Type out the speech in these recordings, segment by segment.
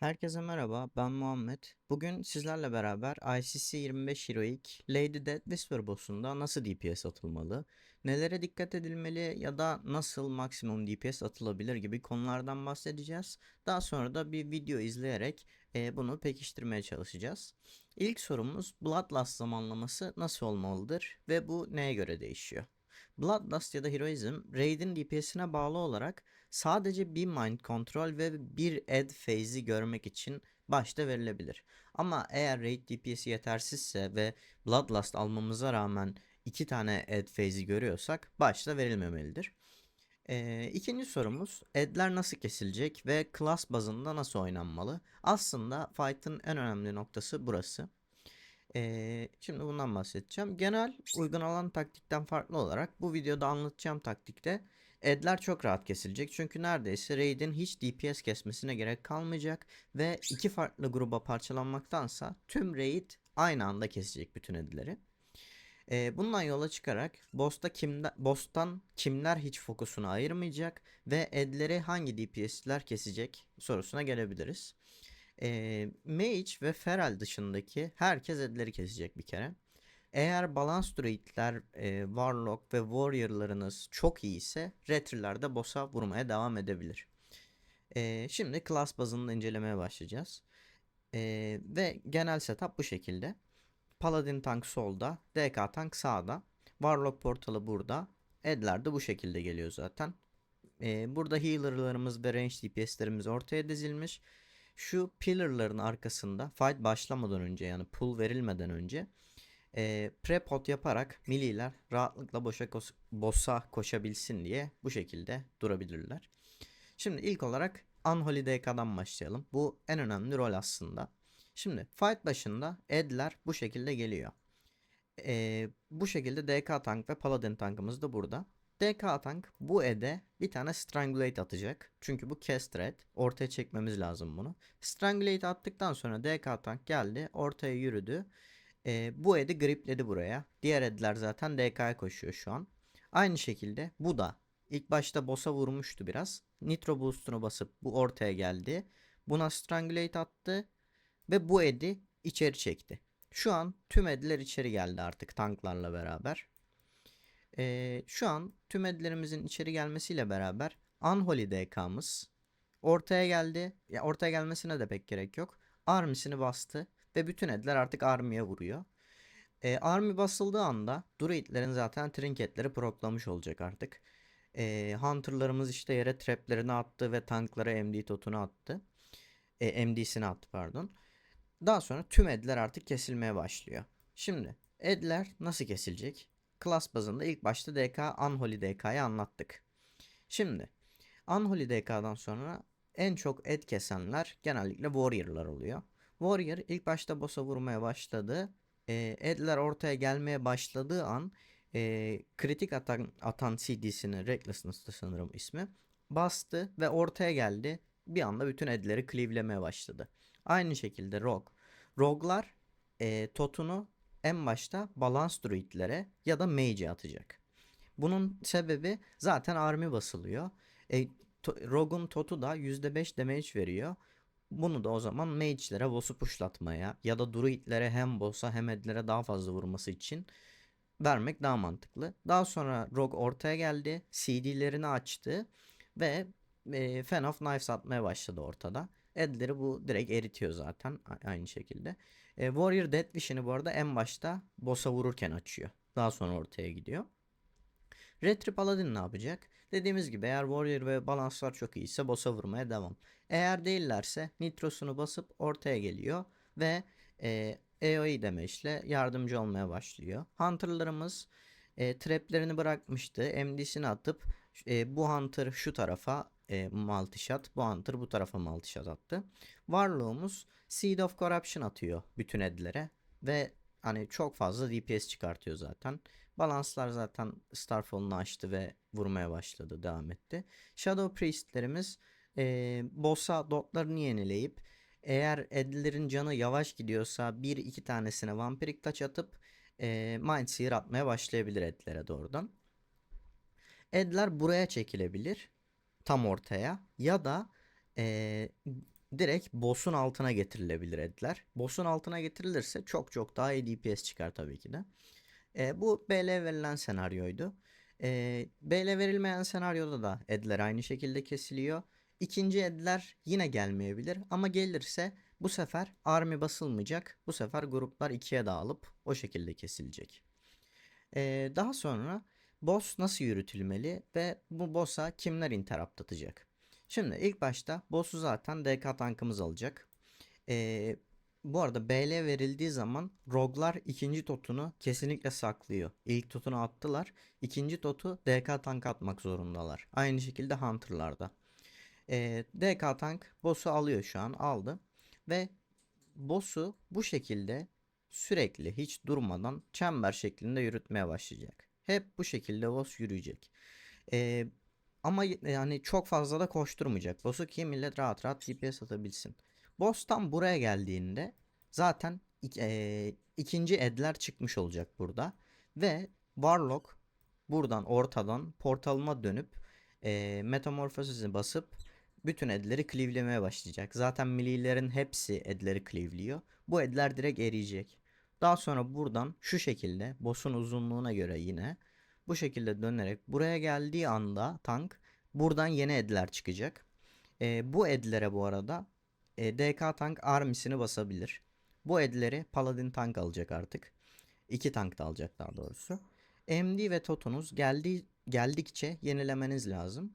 Herkese merhaba, ben Muhammed. Bugün sizlerle beraber ICC 25 Heroic Lady Death Whisper boss'unda nasıl DPS atılmalı, nelere dikkat edilmeli ya da nasıl maksimum DPS atılabilir gibi konulardan bahsedeceğiz. Daha sonra da bir video izleyerek e, bunu pekiştirmeye çalışacağız. İlk sorumuz Bloodlust zamanlaması nasıl olmalıdır ve bu neye göre değişiyor? Bloodlust ya da Heroism, Raid'in DPS'ine bağlı olarak sadece bir Mind Control ve bir Add phase'i görmek için başta verilebilir. Ama eğer Raid DPS'i yetersizse ve Bloodlust almamıza rağmen iki tane Add phase'i görüyorsak başta verilmemelidir. Ee, ikinci sorumuz Add'ler nasıl kesilecek ve class bazında nasıl oynanmalı? Aslında fight'ın en önemli noktası burası. Ee, şimdi bundan bahsedeceğim. Genel uygun olan taktikten farklı olarak bu videoda anlatacağım taktikte Edler çok rahat kesilecek çünkü neredeyse Raid'in hiç DPS kesmesine gerek kalmayacak ve iki farklı gruba parçalanmaktansa tüm Raid aynı anda kesecek bütün Edleri. Ee, bundan yola çıkarak boss'ta kimde, boss'tan kimler hiç fokusunu ayırmayacak ve Edleri hangi DPS'ler kesecek sorusuna gelebiliriz. Ee, Mage ve Feral dışındaki herkes Edleri kesecek bir kere. Eğer balans druidler, e, warlock ve warrior'larınız çok iyi ise retrilerde de boss'a vurmaya devam edebilir. E, şimdi class bazında incelemeye başlayacağız. E, ve genel setup bu şekilde. Paladin tank solda, DK tank sağda. Warlock portalı burada. Edler de bu şekilde geliyor zaten. E, burada healer'larımız ve range DPS'lerimiz ortaya dizilmiş. Şu pillar'ların arkasında fight başlamadan önce yani pull verilmeden önce e, prepot yaparak milliler rahatlıkla boşa kos- boss'a koşabilsin diye bu şekilde durabilirler. Şimdi ilk olarak Unholy DK'dan başlayalım. Bu en önemli rol aslında. Şimdi fight başında Ed'ler bu şekilde geliyor. E, bu şekilde DK tank ve Paladin tankımız da burada. DK tank bu Ed'e bir tane Strangulate atacak. Çünkü bu Cast Red. Ortaya çekmemiz lazım bunu. Strangulate attıktan sonra DK tank geldi. Ortaya yürüdü. E, bu edi gripledi buraya. Diğer ediler zaten DK'ya koşuyor şu an. Aynı şekilde bu da ilk başta boss'a vurmuştu biraz. Nitro boost'unu basıp bu ortaya geldi. Buna strangulate attı ve bu edi içeri çekti. Şu an tüm ediler içeri geldi artık tanklarla beraber. Ee, şu an tüm edilerimizin içeri gelmesiyle beraber Unholy DK'mız ortaya geldi. Ya ortaya gelmesine de pek gerek yok. Army'sini bastı ve bütün edler artık Army'ye vuruyor. E, Army basıldığı anda Druid'lerin zaten trinketleri proklamış olacak artık. E, Hunter'larımız işte yere traplerini attı ve tanklara MD totunu attı. E, MD'sini attı pardon. Daha sonra tüm edler artık kesilmeye başlıyor. Şimdi edler nasıl kesilecek? Class bazında ilk başta DK Unholy DK'yı anlattık. Şimdi Unholy DK'dan sonra en çok ed kesenler genellikle Warrior'lar oluyor. Warrior ilk başta boss'a vurmaya başladı. E, Edler ortaya gelmeye başladığı an e, kritik atan, atan CD'sini Recklessness'tı sanırım ismi. Bastı ve ortaya geldi. Bir anda bütün Edleri cleave'lemeye başladı. Aynı şekilde Rogue. Rogue'lar e, Totunu en başta balans druidlere ya da mage'e atacak. Bunun sebebi zaten army basılıyor. E, to, Rogue'un Totu da %5 damage veriyor. Bunu da o zaman mage'lere boss'u pushlatmaya ya da druidlere hem boss'a hem edlere daha fazla vurması için vermek daha mantıklı. Daha sonra Rogue ortaya geldi. CD'lerini açtı ve e, Fan of Knives atmaya başladı ortada. Edleri bu direkt eritiyor zaten aynı şekilde. E, Warrior Death Vision'ı bu arada en başta boss'a vururken açıyor. Daha sonra ortaya gidiyor. Retri Paladin ne yapacak? Dediğimiz gibi eğer Warrior ve balanslar çok iyiyse boss'a vurmaya devam. Eğer değillerse Nitros'unu basıp ortaya geliyor ve e, AoE demeçle yardımcı olmaya başlıyor. Hunter'larımız e, traplerini bırakmıştı. MD'sini atıp e, bu Hunter şu tarafa e, multishot, bu Hunter bu tarafa multishot attı. Warlock'umuz Seed of Corruption atıyor bütün edlere ve hani çok fazla DPS çıkartıyor zaten. Balanslar zaten Starfall'unu açtı ve vurmaya başladı, devam etti. Shadow Priest'lerimiz e, boss'a dotlarını yenileyip eğer Edlerin canı yavaş gidiyorsa bir iki tanesine vampirik taç atıp e, Mind Seer atmaya başlayabilir Edlere doğrudan. Edler buraya çekilebilir tam ortaya ya da e, direkt boss'un altına getirilebilir edler. Boss'un altına getirilirse çok çok daha iyi DPS çıkar tabii ki de. E, bu BL verilen senaryoydu. E, BL verilmeyen senaryoda da edler aynı şekilde kesiliyor. İkinci edler yine gelmeyebilir ama gelirse bu sefer army basılmayacak. Bu sefer gruplar ikiye dağılıp o şekilde kesilecek. E, daha sonra boss nasıl yürütülmeli ve bu boss'a kimler interrupt atacak? Şimdi ilk başta boss'u zaten DK tankımız alacak. Ee, bu arada BL verildiği zaman rogue'lar ikinci totunu kesinlikle saklıyor. İlk totunu attılar. ikinci totu DK tank atmak zorundalar. Aynı şekilde Hunter'larda. Ee, DK tank boss'u alıyor şu an aldı. Ve boss'u bu şekilde sürekli hiç durmadan çember şeklinde yürütmeye başlayacak. Hep bu şekilde boss yürüyecek. Ee, ama yani çok fazla da koşturmayacak. Boss'u ki millet rahat rahat DPS atabilsin. Boss buraya geldiğinde zaten ik- eee, ikinci edler çıkmış olacak burada. Ve Warlock buradan ortadan portalıma dönüp eee Metamorphosis'i basıp bütün edleri cleave'lemeye başlayacak. Zaten millilerin hepsi edleri cleave'liyor. Bu edler direkt eriyecek. Daha sonra buradan şu şekilde boss'un uzunluğuna göre yine bu şekilde dönerek buraya geldiği anda tank buradan yeni edler çıkacak. Ee, bu edlere bu arada e, DK tank armisini basabilir. Bu edleri Paladin tank alacak artık. İki tank da alacak daha doğrusu. MD ve Totunuz geldi, geldikçe yenilemeniz lazım.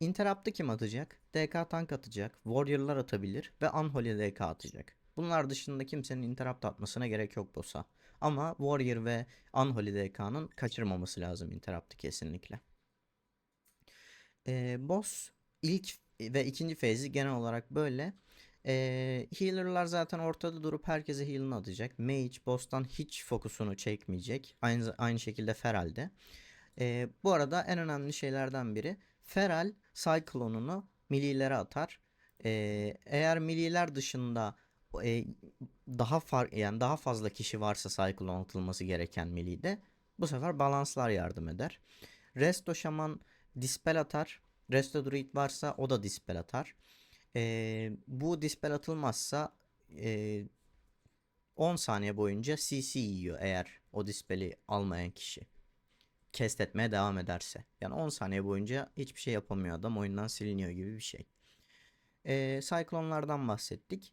Interrupt'ı kim atacak? DK tank atacak. Warrior'lar atabilir ve Unholy DK atacak. Bunlar dışında kimsenin interrupt atmasına gerek yok boss'a. Ama Warrior ve Unholy DK'nın kaçırmaması lazım interrupt'ı kesinlikle. Ee, boss ilk ve ikinci phase'i genel olarak böyle. Ee, healer'lar zaten ortada durup herkese heal'ını atacak. Mage boss'tan hiç fokusunu çekmeyecek. Aynı, aynı şekilde Feral de. Ee, bu arada en önemli şeylerden biri Feral Cyclone'unu millilere atar. Ee, eğer milliler dışında e, daha far yani daha fazla kişi varsa Cyclone atılması gereken millide bu sefer balanslar yardım eder. Resto Şaman Dispel atar. Resto Druid varsa o da Dispel atar. Ee, bu Dispel atılmazsa e, 10 saniye boyunca CC yiyor eğer o Dispel'i almayan kişi. Cast etmeye devam ederse. Yani 10 saniye boyunca hiçbir şey yapamıyor adam oyundan siliniyor gibi bir şey. Ee, Cyclone'lardan bahsettik.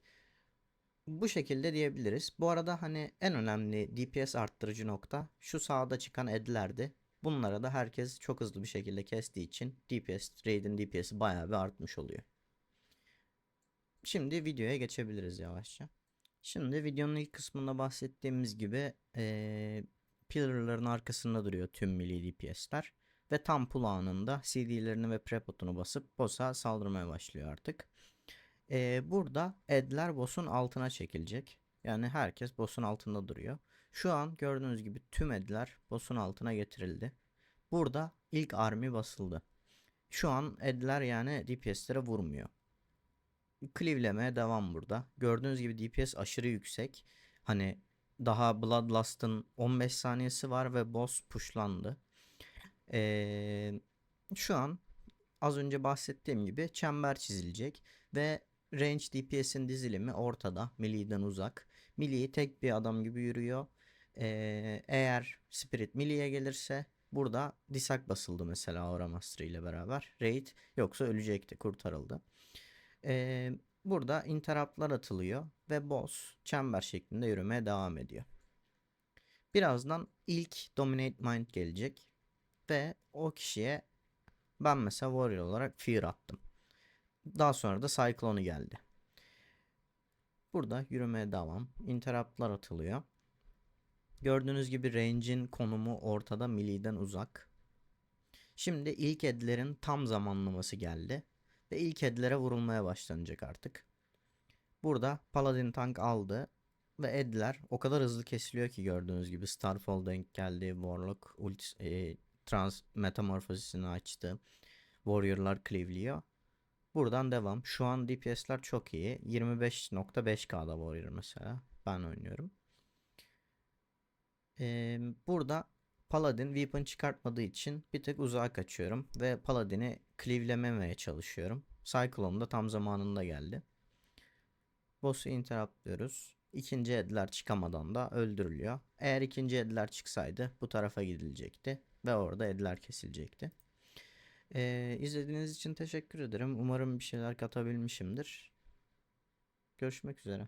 Bu şekilde diyebiliriz. Bu arada hani en önemli DPS arttırıcı nokta şu sağda çıkan edlerdi. Bunlara da herkes çok hızlı bir şekilde kestiği için DPS, Raid'in DPS'i bayağı bir artmış oluyor. Şimdi videoya geçebiliriz yavaşça. Şimdi videonun ilk kısmında bahsettiğimiz gibi eee pillarların arkasında duruyor tüm milli DPS'ler. Ve tam pull anında CD'lerini ve prepotunu basıp boss'a saldırmaya başlıyor artık. Eee, burada edler boss'un altına çekilecek. Yani herkes boss'un altında duruyor. Şu an gördüğünüz gibi tüm edler boss'un altına getirildi. Burada ilk army basıldı. Şu an edler yani DPS'lere vurmuyor. Cleave'lemeye devam burada. Gördüğünüz gibi DPS aşırı yüksek. Hani daha Bloodlust'ın 15 saniyesi var ve boss pushlandı. Ee, şu an az önce bahsettiğim gibi çember çizilecek ve range DPS'in dizilimi ortada. Melee'den uzak. Melee tek bir adam gibi yürüyor. Ee, eğer Spirit Melee'ye gelirse burada disak basıldı mesela Aura Master ile beraber. Raid yoksa ölecekti kurtarıldı. Ee, burada interruptlar atılıyor ve boss çember şeklinde yürümeye devam ediyor. Birazdan ilk Dominate Mind gelecek ve o kişiye ben mesela Warrior olarak Fear attım. Daha sonra da Cyclone'u geldi. Burada yürümeye devam. Interruptlar atılıyor. Gördüğünüz gibi range'in konumu ortada Melee'den uzak. Şimdi ilk edlerin tam zamanlaması geldi. Ve ilk edlere vurulmaya başlanacak artık. Burada Paladin tank aldı. Ve edler o kadar hızlı kesiliyor ki gördüğünüz gibi Starfall denk geldi. Warlock ult e, trans metamorfosisini açtı. Warrior'lar cleave'liyor. Buradan devam. Şu an DPS'ler çok iyi. 25.5K'da Warrior mesela. Ben oynuyorum. Ee, burada Paladin weapon çıkartmadığı için bir tık uzağa kaçıyorum. Ve Paladin'i cleave'lememeye çalışıyorum. Cyclone da tam zamanında geldi. Boss'u interruptluyoruz. İkinci edler çıkamadan da öldürülüyor. Eğer ikinci edler çıksaydı bu tarafa gidilecekti ve orada edler kesilecekti. Ee, izlediğiniz için teşekkür ederim. Umarım bir şeyler katabilmişimdir. Görüşmek üzere.